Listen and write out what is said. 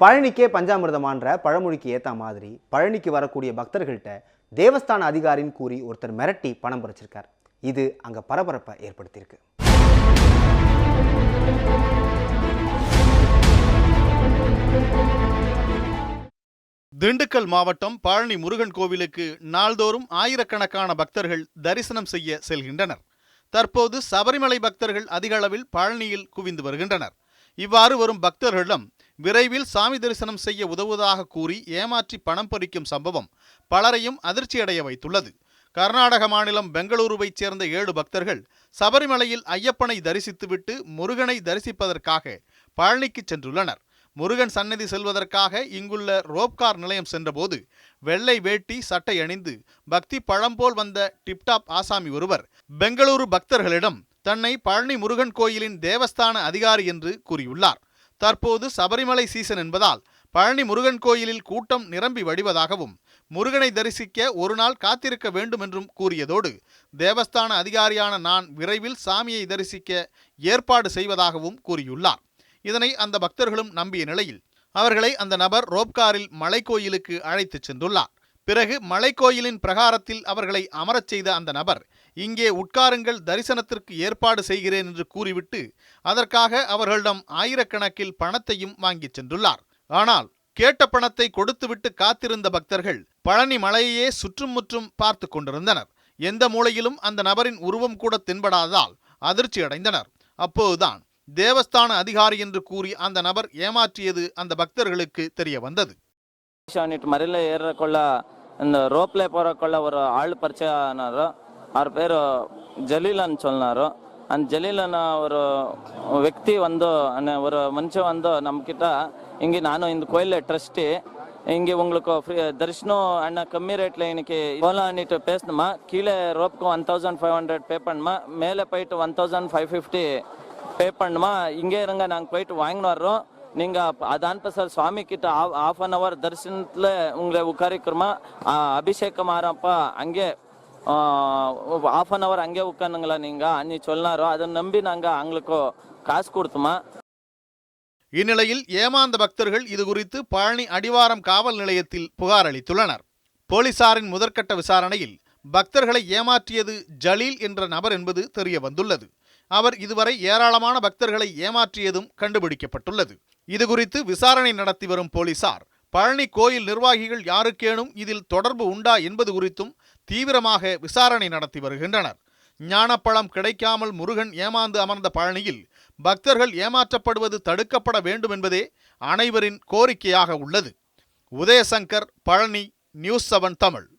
பழனிக்கே பஞ்சாமிர்தமான்ற பழமொழிக்கு ஏற்ற மாதிரி பழனிக்கு வரக்கூடிய பக்தர்கள்ட்ட தேவஸ்தான அதிகாரின்னு கூறி ஒருத்தர் மிரட்டி பணம் பறிச்சிருக்கார். இது அங்கே பரபரப்பை ஏற்படுத்தியிருக்கு. திண்டுக்கல் மாவட்டம் பழனி முருகன் கோவிலுக்கு நாள்தோறும் ஆயிரக்கணக்கான பக்தர்கள் தரிசனம் செய்ய செல்கின்றனர். தற்போது சபரிமலை பக்தர்கள் அதிக அளவில் பழனியில் குவிந்து வருகின்றனர். இவ்வாறு வரும் பக்தர்களிடம் விரைவில் சாமி தரிசனம் செய்ய உதவுவதாக கூறி ஏமாற்றி பணம் பறிக்கும் சம்பவம் பலரையும் அதிர்ச்சியடைய வைத்துள்ளது. கர்நாடக மாநிலம் பெங்களூருவைச் சேர்ந்த ஏழு பக்தர்கள் சபரிமலையில் ஐயப்பனை தரிசித்துவிட்டு முருகனை தரிசிப்பதற்காக பழனிக்கு சென்றுள்ளனர். முருகன் சன்னதி செல்வதற்காக இங்குள்ள ரோப்கார் நிலையம் சென்றபோது வெள்ளை வேட்டி சட்டை அணிந்து பக்தி பழம்போல் வந்த டிப்டாப் ஆசாமி ஒருவர் பெங்களூரு பக்தர்களிடம் தன்னை பழனி முருகன் கோயிலின் தேவஸ்தான அதிகாரி என்று கூறியுள்ளார். தற்போது சபரிமலை சீசன் என்பதால் பழனி முருகன் கோயிலில் கூட்டம் நிரம்பி வடிவதாகவும் முருகனை தரிசிக்க ஒரு நாள் காத்திருக்க வேண்டும் என்றும் கூறியதோடு தேவஸ்தான அதிகாரியான நான் விரைவில் சாமியை தரிசிக்க ஏற்பாடு செய்வதாகவும் கூறியுள்ளார். இதனை அந்த பக்தர்களும் நம்பிய நிலையில் அவர்களை அந்த நபர் ரோப்காரில் மலைக்கோயிலுக்கு அழைத்துச் சென்றுள்ளார். பிறகு மலைக்கோயிலின் பிரகாரத்தில் அவர்களை அமரச் செய்த அந்த நபர் இங்கே உட்காருங்கள் தரிசனத்திற்கு ஏற்பாடு செய்கிறேன் என்று கூறிவிட்டு அதற்காக அவர்களிடம் ஆயிரக்கணக்கில் பணத்தையும் வாங்கிச் சென்றுள்ளார். ஆனால் கேட்ட பணத்தை கொடுத்துவிட்டு காத்திருந்த பக்தர்கள் பழனி மலையையே சுற்றும் முற்றும் பார்த்து கொண்டிருந்தனர். எந்த மூலையிலும் அந்த நபரின் உருவம் கூட தென்படாததால் அதிர்ச்சியடைந்தனர் அப்போதுதான் தேவஸ்தான அதிகாரி என்று கூறி அந்த நபர் ஏமாற்றியது அந்த பக்தர்களுக்கு தெரிய வந்தது. ಇಟ್ಟು ಮರಿಲ ಏರಕೊಳ್ಳ, ಒಂದು ರೋಪ್ಲೆ ಪೋರಕೊಳ್ಳ ಅವರು ಆಳ್ ಪರಿಚಯ ಅನ್ನೋರು. ಅವ್ರ ಪೇರು ಜಲೀಲ್ ಅನ್ ಚೊಲ್ನಾರು ಅಂದ್ ಜಲೀಲ್ ಅನ್ನೋ ಅವರು ವ್ಯಕ್ತಿ ಒಂದು, ಅನ್ನೋ ಅವರು ಮನುಷ್ಯ ಒಂದು ನಮ್ಕಿಟ ಹಿಂಗೆ ನಾನು ಇಂದು ಕೊಯ್ಲೆ ಟ್ರಸ್ಟಿ. ಹಿಂಗೆ ಉಂಗ್ಳಕ್ಕೆ ಫ್ರೀ, ದರ್ಶನ ಅಣ್ಣ ಕಮ್ಮಿ ರೇಟ್ಲೆ ಇನ್ಕೆ ಓಲಾ ಅನ್ನಿಟ್ಟು ಪೇಸ್ನಮ್ಮ ಕೀಳೆ ರೋಪ್ಗೆ one thousand five hundred pay ಪಣ್ಮ ಮೇಲೆ ಪೈಟ್ one thousand five fifty pay ಪಣ್ಮ ಹಿಂಗೆ ಇರಂಗ ನಂಗೆ ಪೈಟ್ ವಾಂಗ್ನವರು. நீங்கள் அது அனுப்ப சார் சுவாமி கிட்ட ஆஃப் அன் ஹவர் தரிசனத்தில் உங்களை உட்காரிக்கிறோமா? அபிஷேகம் ஆறப்பா அங்கே ஆஃப் அன் ஹவர் அங்கே உட்காந்துங்களா நீங்கள் அன்னி சொன்னாரோ? அதை நம்பி நாங்கள் அவங்களுக்கு காசு கொடுத்துமா? இந்நிலையில் ஏமாந்த பக்தர்கள் இது குறித்து பழனி அடிவாரம் காவல் நிலையத்தில் புகார் அளித்துள்ளனர். போலீசாரின் முதற்கட்ட விசாரணையில் பக்தர்களை ஏமாற்றியது ஜலீல் என்ற நபர் என்பது தெரிய வந்துள்ளது. அவர் இதுவரை ஏராளமான பக்தர்களை ஏமாற்றியதும் கண்டுபிடிக்கப்பட்டுள்ளது. இதுகுறித்து விசாரணை நடத்தி வரும் போலீசார் பழனி கோயில் நிர்வாகிகள் யாருக்கேனும் இதில் தொடர்பு உண்டா என்பது குறித்தும் தீவிரமாக விசாரணை நடத்தி வருகின்றனர். ஞானப்பழம் கிடைக்காமல் முருகன் ஏமாந்து அமர்ந்த பழனியில் பக்தர்கள் ஏமாற்றப்படுவது தடுக்கப்பட வேண்டும் என்பதே அனைவரின் கோரிக்கையாக உள்ளது. Udayasankar Palani news seven Tamil.